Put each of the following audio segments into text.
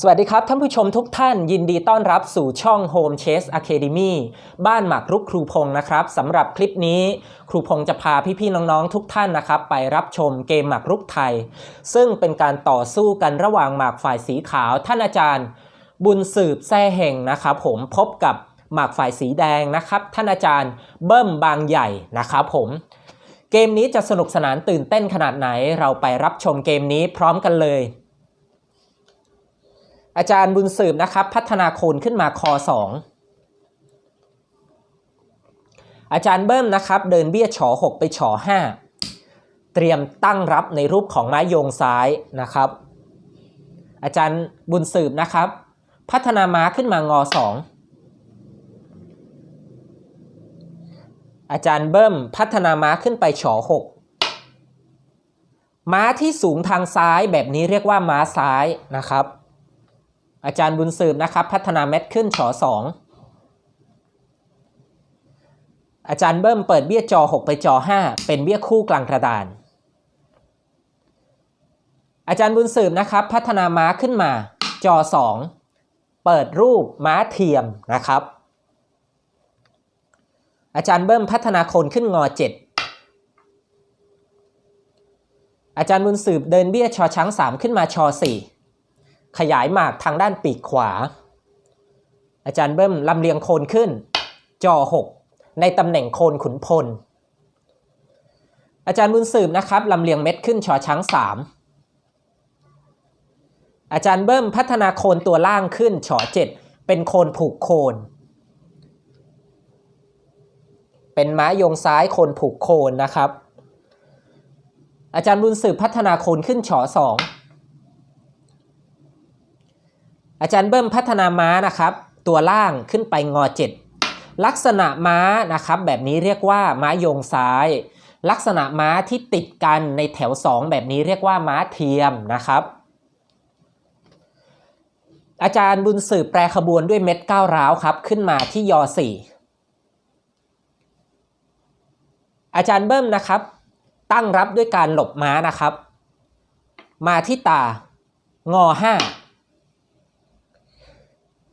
สวัสดีครับ ท่านผู้ชมทุกท่านยินดีต้อนรับสู่ช่อง Home Chase Academy บ้านหมากรุกครูพงศ์นะครับสำหรับคลิปนี้ ครูพงศ์จะพาพี่ๆน้องๆทุกท่านนะครับ ไปรับชมเกมหมากรุกไทย ซึ่งเป็นการต่อสู้กันระหว่างหมากฝ่ายสีขาว ท่านอาจารย์ บุญสืบแซ่เฮงนะครับ ผมพบกับหมากฝ่ายสีแดงนะครับ ท่านอาจารย์เบิ้มบางใหญ่นะครับผมเกมนี้จะสนุกสนานตื่นเต้นขนาดไหนเราไปรับชมเกมนี้พร้อมกันเลย อาจารย์บุญสืบนะครับ พัฒนาโคนขึ้นมาคอ2อาจารย์เบิ้มนะครับ เดินเบี้ยฉอ6ไปฉอ5เตรียมตั้งรับในรูปของไม้โยงซ้ายนะครับ อาจารย์บุญสืบนะครับ พัฒนาม้าขึ้นมางอ2อาจารย์เบิ้มพัฒนาม้าขึ้นไปฉอ6ม้าที่สูงทางซ้ายแบบนี้เรียกว่าม้าซ้ายนะครับ อาจารย์บุญสืบนะครับ พัฒนาเม็ดขึ้นฉอ2อาจารย์เบิ้มเปิดเบี้ยจอ 6 ไปจอ 5 เป็นเบี้ยคู่กลางกระดาน อาจารย์บุญสืบนะครับ พัฒนาม้าขึ้นมา จอ 2 เปิดรูปม้าเทียมนะครับ อาจารย์เบิ้มพัฒนาโคนขึ้นงอ 7 อาจารย์บุญสืบเดินเบี้ยชอช้าง 3 ขึ้นมาชอ 4 ขยายหมากทางด้านปีกขวา อาจารย์เบิ้มลำเลียงโคนขึ้นจอ6 ในตำแหน่งโคนขุนพล อาจารย์บุญสืบนะครับลำเลียงเม็ดขึ้นชอช้าง 3 อาจารย์เบิ้มพัฒนาโคนตัวล่างขึ้นชอ7เป็นโคนผูกโคน เป็นม้ายงซ้ายโคนผูกโคนนะครับ อาจารย์บุญสืบพัฒนาโคนขึ้นชอ2 อาจารย์เบิ้มพัฒนาม้านะครับ ตัวล่างขึ้นไปงอ 7 ลักษณะม้านะครับแบบนี้เรียกว่าม้าโยงซ้าย ลักษณะม้าที่ติดกันในแถว 2 แบบนี้เรียกว่าม้าเทียมนะครับ อาจารย์บุญสืบแปรขบวนด้วยเม็ดก้าวร้าวครับ ขึ้นมาที่ยอ 4 อาจารย์เบิ้มนะครับ ตั้งรับด้วยการหลบม้านะครับ มาที่ตางอ 5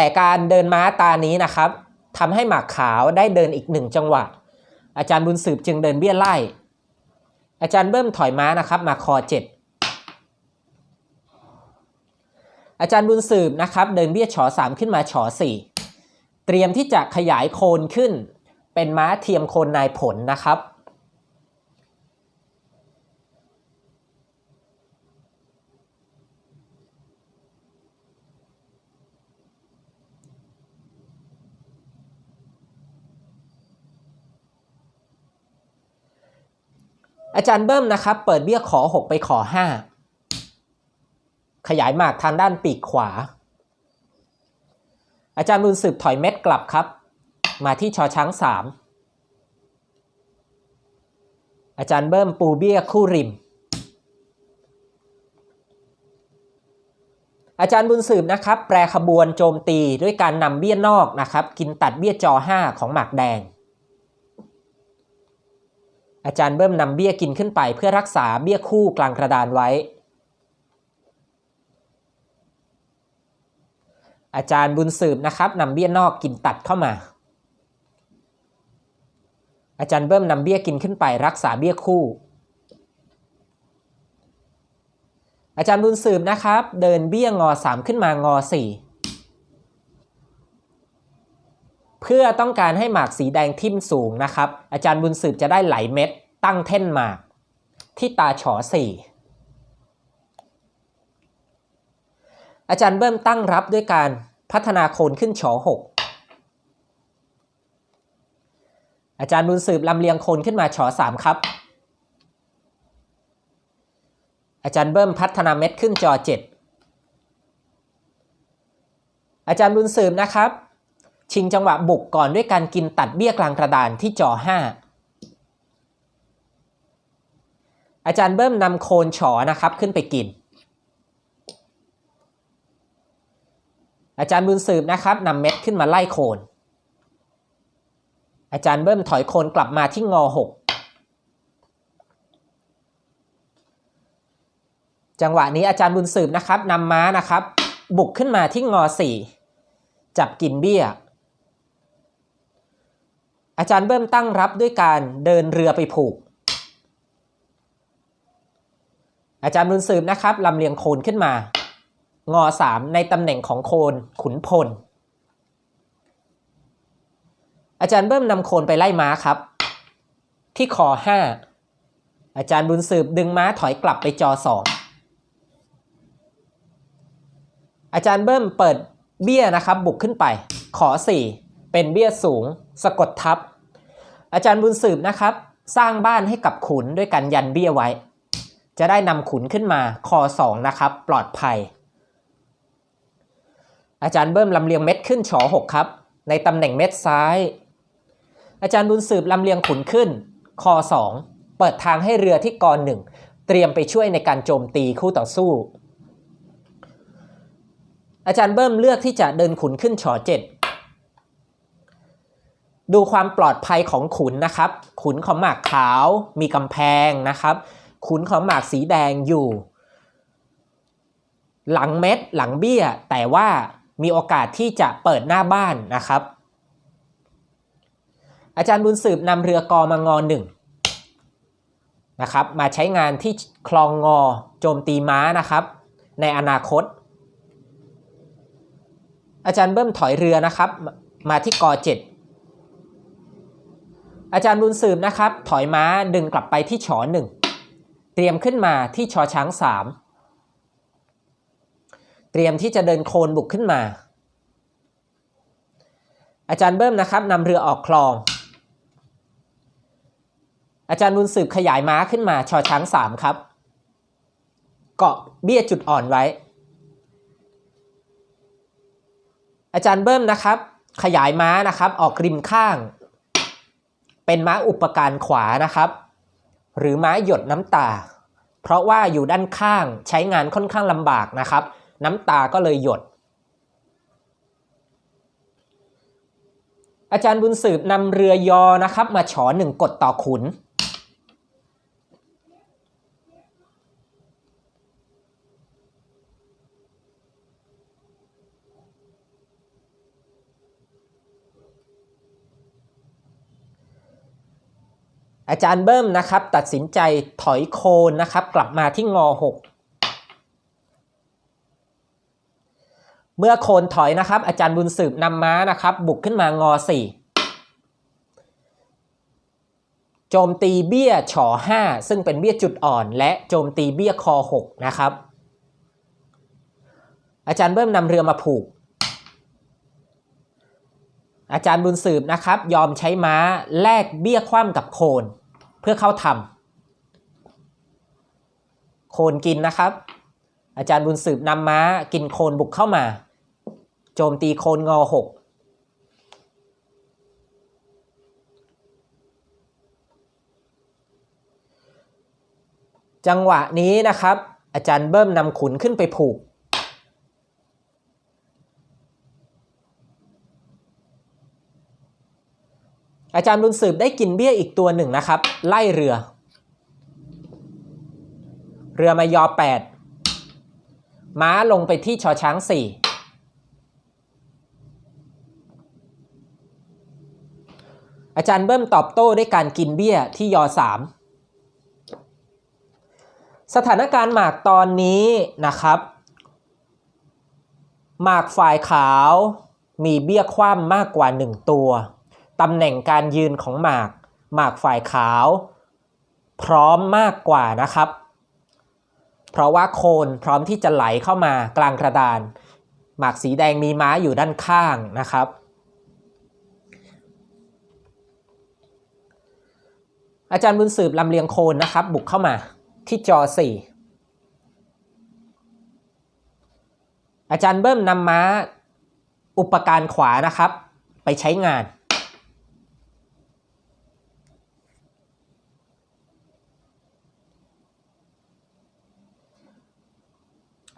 แต่การเดินม้าตานี้นะครับทำให้หมากขาวได้เดินอีกหนึ่งจังหวะ อาจารย์บุญสืบจึงเดินเบี้ยไล่ อาจารย์เบิ้มถอยม้านะครับมาคอเจ็ดอาจารย์บุญสืบนะครับเดินเบี้ยฉอสามขึ้นมาฉอสี่เตรียมที่จะขยายโคนขึ้น เป็นม้าเทียมโคนนายผลนะครับ อาจารย์เบิ้มนะครับ เปิดเบี้ยขอ 6 ไปขอ 5 ขยายหมากทางด้านปีกขวา อาจารย์บุญสืบถอยเม็ดกลับครับ มาที่ชอช้าง 3 อาจารย์เบิ้มปูเบี้ยคู่ริม อาจารย์บุญสืบนะครับ แปรขบวนโจมตีด้วยการนำเบี้ยนอกนะครับ กินตัดเบี้ยจอ 5 ของหมากแดง อาจารย์เบิ้มนำเบี้ยกินขึ้นไป เพื่อรักษาเบี้ยคู่กลางกระดานไว้ อาจารย์บุญสืบนะครับนำเบี้ยนอกกินตัดเข้ามา อาจารย์เบิ้มนำเบี้ยกินขึ้นไป รักษาเบี้ยคู่ อาจารย์บุญสืบนะครับ เดินเบี้ยงอ3ขึ้นมางอ4 เพื่อต้องการให้หมากสีแดงทิ่มสูงนะครับ อาจารย์บุญสืบจะได้ไหลเม็ด ตั้งเท่นหมาก ที่ตาฉอสี่อาจารย์เบิ้มตั้งรับด้วยการพัฒนาโคนขึ้นฉอหกอาจารย์บุญสืบลำเลียงโคนขึ้นมาฉอสามครับ อาจารย์เบิ้มพัฒนาเม็ดขึ้นจอเจ็ดอาจารย์บุญสืบนะครับ ชิงจังหวะบุกก่อนด้วยการกินตัดเบี้ยกลางกระดานที่จอ 5 อาจารย์เบิ้มนำโคนฉอนะครับขึ้นไปกิน อาจารย์บุญสืบนะครับนำเม็ดขึ้นมาไล่โคน อาจารย์เบิ้มถอยโคนกลับมาที่งอ 6 จังหวะนี้อาจารย์บุญสืบนะครับนำม้านะครับ บุกขึ้นมาที่งอสี่จับกินเบี้ย อาจารย์เบิ้มตั้งรับด้วยการเดินเรือไปผูก อาจารย์บุญสืบนะครับลำเลียงโคนขึ้นมา งอสามในตำแหน่งของโคนขุนพล อาจารย์เบิ้มนำโคนไปไล่ม้าครับ ที่คอห้าอาจารย์บุญสืบดึงม้าถอยกลับไปจอสองอาจารย์เบิ้มเปิดเบี้ยนะครับบุกขึ้นไป ขอสี่เป็นเบี้ยสูง สะกดทับ อาจารย์บุญสืบนะครับ สร้างบ้านให้กับขุนด้วยการยันเบี้ยไว้ จะได้นำขุนขึ้นมาคอสองนะครับ ปลอดภัย อาจารย์เบิ้มลำเลียงเม็ดขึ้นฉอหกครับ ในตำแหน่งเม็ดซ้าย อาจารย์บุญสืบลำเลียงขุนขึ้นคอสองเปิดทางให้เรือที่กอหนึ่งเตรียมไปช่วยในการโจมตีคู่ต่อสู้ อาจารย์เบิ้มเลือกที่จะเดินขุนขึ้นฉอเจ็ด ดูความปลอดภัยของขุนนะครับ ขุนของหมากขาวมีกำแพงนะครับ ขุนของหมากสีแดงอยู่ หลังเม็ดหลังเบี้ย แต่ว่ามีโอกาสที่จะเปิดหน้าบ้านนะครับ อาจารย์บุญสืบนำเรือกอมางอหนึ่งนะครับ มาใช้งานที่คลองงอโจมตีม้านะครับ ในอนาคต อาจารย์เบิ้มถอยเรือนะครับ มาที่กอเจ็ด อาจารย์บุญสืบนะครับ ถอยม้าดึงกลับไปที่ฉอหนึ่งเตรียมขึ้นมาที่ชอช้างสามเตรียมที่จะเดินโคลนบุกขึ้นมา อาจารย์เบิ้มนะครับนำเรือออกคลอง อาจารย์บุญสืบขยายม้าขึ้นมาชอช้างสามครับ เกาะเบี้ยจุดอ่อนไว้ อาจารย์เบิ้มนะครับ ขยายม้านะครับออกริมข้าง เป็นม้าอุปการขวานะครับ หรือม้าหยดน้ำตา เพราะว่าอยู่ด้านข้างใช้งานค่อนข้างลำบากนะครับ น้ำตาก็เลยหยด อาจารย์บุญสืบนำเรือยอนะครับ มาฉอหนึ่งกดต่อขุน อาจารย์เบิ้มนะครับ ตัดสินใจถอยโคนนะครับ กลับมาที่งอหกเมื่อโคนถอยนะครับ อาจารย์บุญสืบนำม้านะครับ บุกขึ้นมางอสี่โจมตีเบี้ยฉอห้าซึ่งเป็นเบี้ยจุดอ่อน และโจมตีเบี้ยคอหกนะครับ อาจารย์เบิ้มนำเรือมาผูก อาจารย์บุญสืบนะครับ ยอมใช้ม้าแลกเบี้ยคว่ำกับโคน เพื่อเข้าทำโคนกินนะครับ อาจารย์บุญสืบนำม้ากินโคนบุกเข้ามา โจมตีโคนงอหกจังหวะนี้นะครับ อาจารย์เบิ้มนำขุนขึ้นไปผูก อาจารย์บุญสืบได้กินเบี้ยอีกตัวหนึ่งนะครับ ไล่เรือ เรือมายอแปดม้าลงไปที่ชอช้างสี่อาจารย์เบิ้มตอบโต้ด้วยการกินเบี้ยที่ยอสามสถานการณ์หมากตอนนี้นะครับ หมากฝ่ายขาวมีเบี้ยคว่ำมากกว่า 1 ตัว ตำแหน่งการยืนของหมากหมากฝ่ายขาว พร้อมมากกว่านะครับ เพราะว่าโคนพร้อมที่จะไหลเข้ามากลางกระดาน หมากสีแดงมีม้าอยู่ด้านข้างนะครับ อาจารย์บุญสืบลำเลียงโคนนะครับ บุกเข้ามาที่จอ 4 อาจารย์เบิ้มนำม้าอุปการขวานะครับ ไปใช้งาน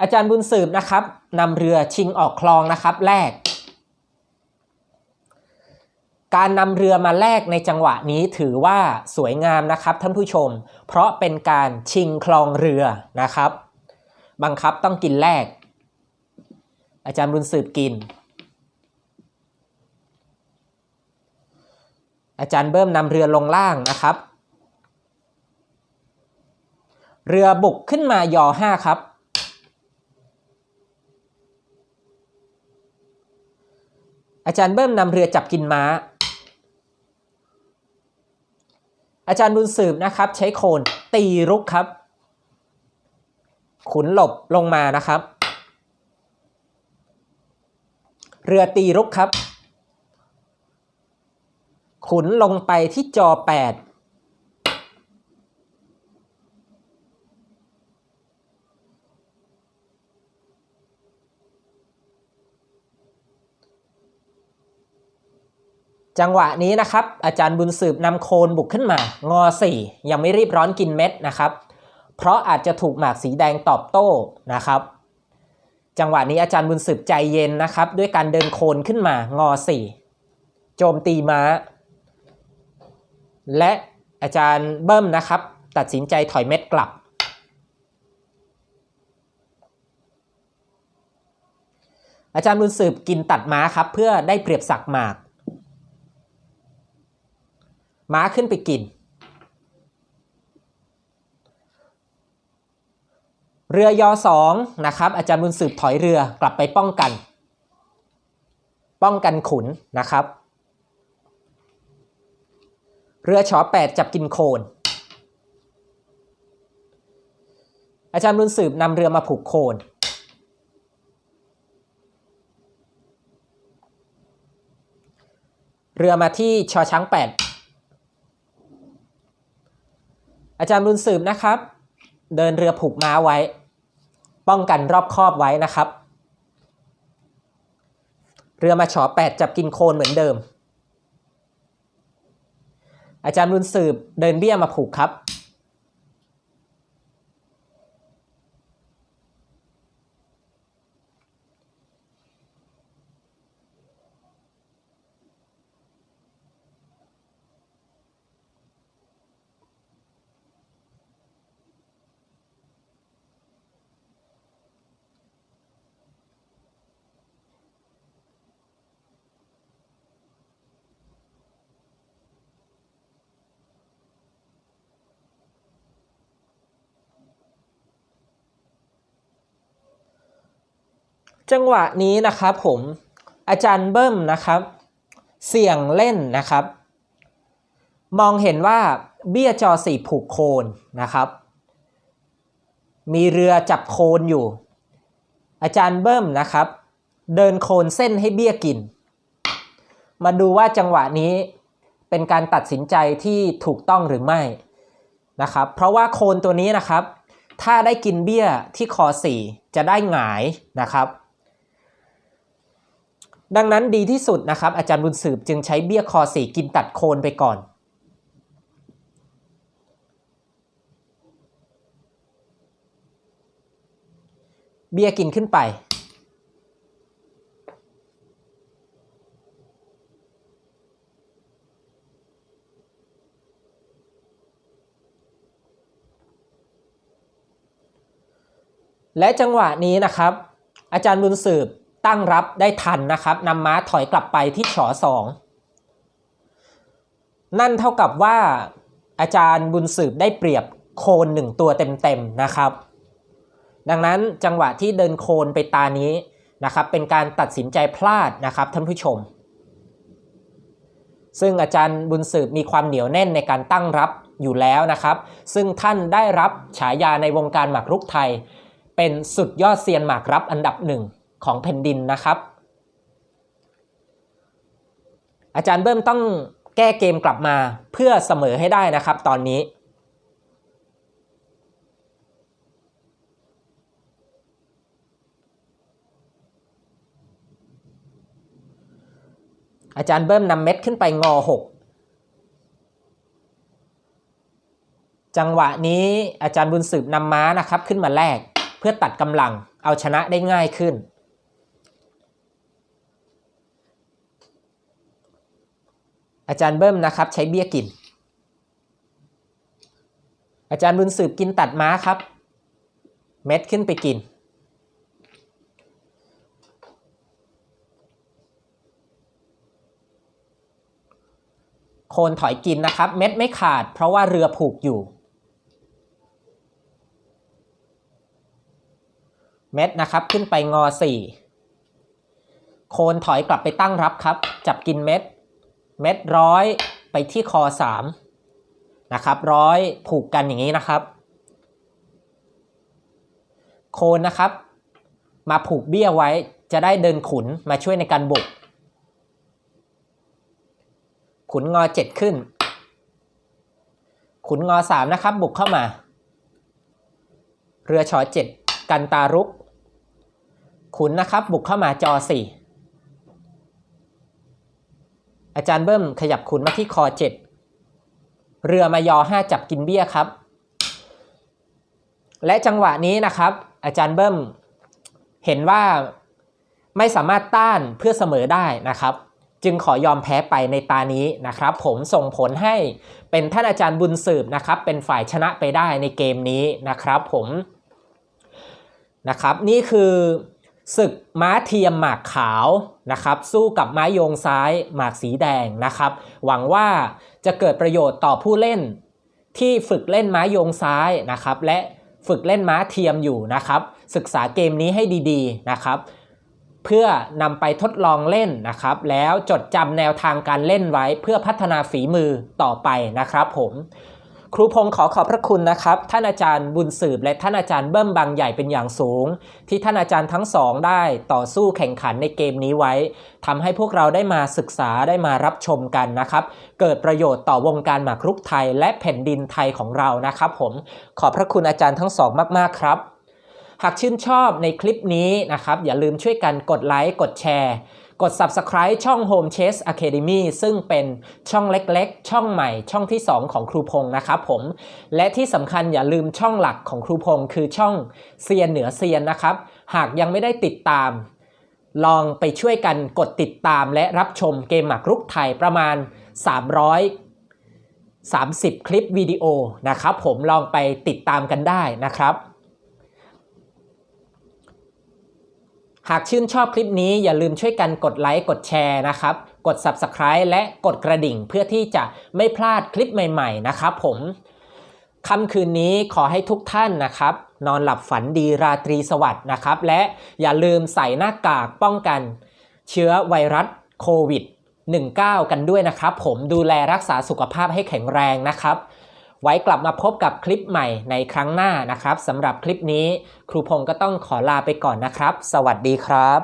อาจารย์บุญสืบนะครับนำเรือชิงออกคลองนะครับแรก การนำเรือมาแลกในจังหวะนี้ถือว่าสวยงามนะครับท่านผู้ชม เพราะเป็นการชิงคลองเรือนะครับ บังคับต้องกินแลกอาจารย์บุญสืบกิน อาจารย์เบิ้มนำเรือลงล่างนะครับ เรือบุกขึ้นมายอห้าครับ อาจารย์เบิ้มนำเรือจับกินม้า อาจารย์บุญสืบนะครับ ใช้โคนตีรุกครับ ขุนหลบลงมานะครับ เรือตีรุกครับ ขุนลงไปที่จอ 8 จังหวะนี้นะครับ อาจารย์บุญสืบนำโคนบุกขึ้นมา งอ 4 ยังไม่รีบร้อนกินเม็ดนะครับ เพราะอาจจะถูกหมากสีแดงตอบโต้นะครับ จังหวะนี้อาจารย์บุญสืบใจเย็นนะครับ ด้วยการเดินโคนขึ้นมางอ 4 โจมตีม้า และอาจารย์เบิ้มนะครับ ตัดสินใจถอยเม็ดกลับ อาจารย์บุญสืบกินตัดม้าครับ เพื่อได้เปรียบสักหมาก ม้าขึ้นไปกิน เรือยอสองนะครับอาจารย์บุญสืบถอยเรือกลับไปป้องกัน ป้องกันขุนนะครับ เรือชอแปดจับกินโคนอาจารย์บุญสืบนำเรือมาผูกโคน เรือมาที่ชอช้างแปด อาจารย์บุญสืบนะครับ เดินเรือผูกม้าไว้ ป้องกันรอบคอบไว้นะครับ เรือมาฉอแปดจับกินโคนเหมือนเดิม อาจารย์บุญสืบเดินเบี้ยมาผูกครับ จังหวะนี้นะครับผมอาจารย์เบิ้มนะครับ เสี่ยงเล่นนะครับ มองเห็นว่าเบี้ยจอสี่ผูกโคนนะครับ มีเรือจับโคนอยู่ อาจารย์เบิ้มนะครับ เดินโคนเส้นให้เบี้ยกิน มาดูว่าจังหวะนี้เป็นการตัดสินใจที่ถูกต้องหรือไม่นะครับ เพราะว่าโคนตัวนี้นะครับ ถ้าได้กินเบี้ยที่คอ4จะได้หงายนะครับ ดังนั้นดีที่สุดนะครับอาจารย์บุญสืบจึงใช้เบี้ยคอสีกินตัดโคนไปก่อน เบี้ยกินขึ้นไป และจังหวะนี้นะครับ อาจารย์บุญสืบ ตั้งรับได้ทันนะครับนำม้าถอยกลับไปที่ฉอสองนั่นเท่ากับว่าอาจารย์บุญสืบได้เปรียบโคนหนึ่งตัวเต็มๆนะครับ ดังนั้นจังหวะที่เดินโคนไปตานี้นะครับ เป็นการตัดสินใจพลาดนะครับท่านผู้ชม ซึ่งอาจารย์บุญสืบมีความเหนียวแน่นในการตั้งรับอยู่แล้วนะครับ ซึ่งท่านได้รับฉายาในวงการหมากรุกไทย เป็นสุดยอดเซียนหมากรับอันดับหนึ่ง ของแผ่นดินนะครับ อาจารย์เบิ้มต้องแก้เกมกลับมาเพื่อเสมอให้ได้นะครับ ตอนนี้อาจารย์เบิ้มนำเม็ดขึ้นไปงอหกจังหวะนี้อาจารย์บุญสืบนำม้านะครับ ขึ้นมาแลกเพื่อตัดกำลังเอาชนะได้ง่ายขึ้น อาจารย์เบิ้มนะครับ ใช้เบี้ยกิน อาจารย์บุญสืบกินตัดม้าครับ เม็ดขึ้นไปกิน โคนถอยกินนะครับ เม็ดไม่ขาด เพราะว่าเรือผูกอยู่ เม็ดนะครับขึ้นไปงอสี่โคนถอยกลับไปตั้งรับครับ จับกินเม็ด เม็ดร้อยไปที่คอ3นะครับร้อยผูกกันอย่างนี้นะครับ โคนนะครับ มาผูกเบี้ยไว้จะได้เดินขุนมาช่วยในการบุก ขุนงอ 7 ขึ้น ขุนงอ 3 นะครับ บุกเข้ามา เรือชอ7กันตารุก ขุนนะครับบุกเข้ามาจอ4 อาจารย์เบิ้มขยับขุนมาที่คอ7เรือมายอ5จับกินเบี้ยครับ และจังหวะนี้นะครับ อาจารย์เบิ้มเห็นว่าไม่สามารถต้านเพื่อเสมอได้นะครับ จึงขอยอมแพ้ไปในตานี้นะครับ ผมส่งผลให้เป็นท่านอาจารย์บุญสืบนะครับ เป็นฝ่ายชนะไปได้ในเกมนี้นะครับ ผมนะครับ นี่คือ ศึกม้าเทียมหมากขาวนะครับ สู้กับม้ายงซ้ายหมากสีแดงนะครับ หวังว่าจะเกิดประโยชน์ต่อผู้เล่น ที่ฝึกเล่นม้ายงซ้ายนะครับ และฝึกเล่นม้าเทียมอยู่นะครับ ศึกษาเกมนี้ให้ดีๆนะครับ เพื่อนำไปทดลองเล่นนะครับ แล้วจดจำแนวทางการเล่นไว้เพื่อพัฒนาฝีมือต่อไปนะครับผม ครูพงศ์ขอขอบพระคุณนะครับ ท่านอาจารย์บุญสืบ และท่านอาจารย์เบิ้มบางใหญ่เป็นอย่างสูง ที่ท่านอาจารย์ทั้งสองได้ต่อสู้แข่งขันในเกมนี้ไว้ทำให้พวกเราได้มาศึกษาได้มารับชมกันนะครับ เกิดประโยชน์ต่อวงการหมากรุกไทย และแผ่นดินไทยของเรานะครับผมขอบพระคุณอาจารย์ทั้งสองมากๆครับ หากชื่นชอบในคลิปนี้นะครับอย่าลืมช่วยกันกดไลค์กดแชร์ กด Subscribe ช่อง Home Chess Academy ซึ่งเป็นช่องเล็กๆ ช่องใหม่ ช่องที่ 2 ของครูพงศ์นะครับผม และที่สำคัญอย่าลืมช่องหลักของครูพงศ์คือช่องเซียนเหนือเซียนนะครับ หากยังไม่ได้ติดตาม ลองไปช่วยกันกดติดตามและรับชมเกมหมากรุกไทยประมาณ 300 30 คลิปวิดีโอนะครับผมลองไปติดตามกันได้นะครับ หากชื่นชอบคลิปนี้อย่าลืมช่วยกันกดไลค์กดแชร์นะครับ กด Subscribe และกดกระดิ่งเพื่อที่จะไม่พลาดคลิปใหม่ๆนะครับผมค่ำคืนนี้ขอให้ทุกท่านนะครับ นอนหลับฝันดีราตรีสวัสดิ์นะครับ และอย่าลืมใส่หน้ากากป้องกัน เชื้อไวรัสโควิด 19 กันด้วยนะครับ ผมดูแลรักษาสุขภาพให้แข็งแรงนะครับ ไว้กลับมาพบกับคลิปใหม่ในครั้งหน้านะครับสำหรับคลิปนี้ครูพงศ์ก็ต้องขอลาไปก่อนนะครับ สวัสดีครับ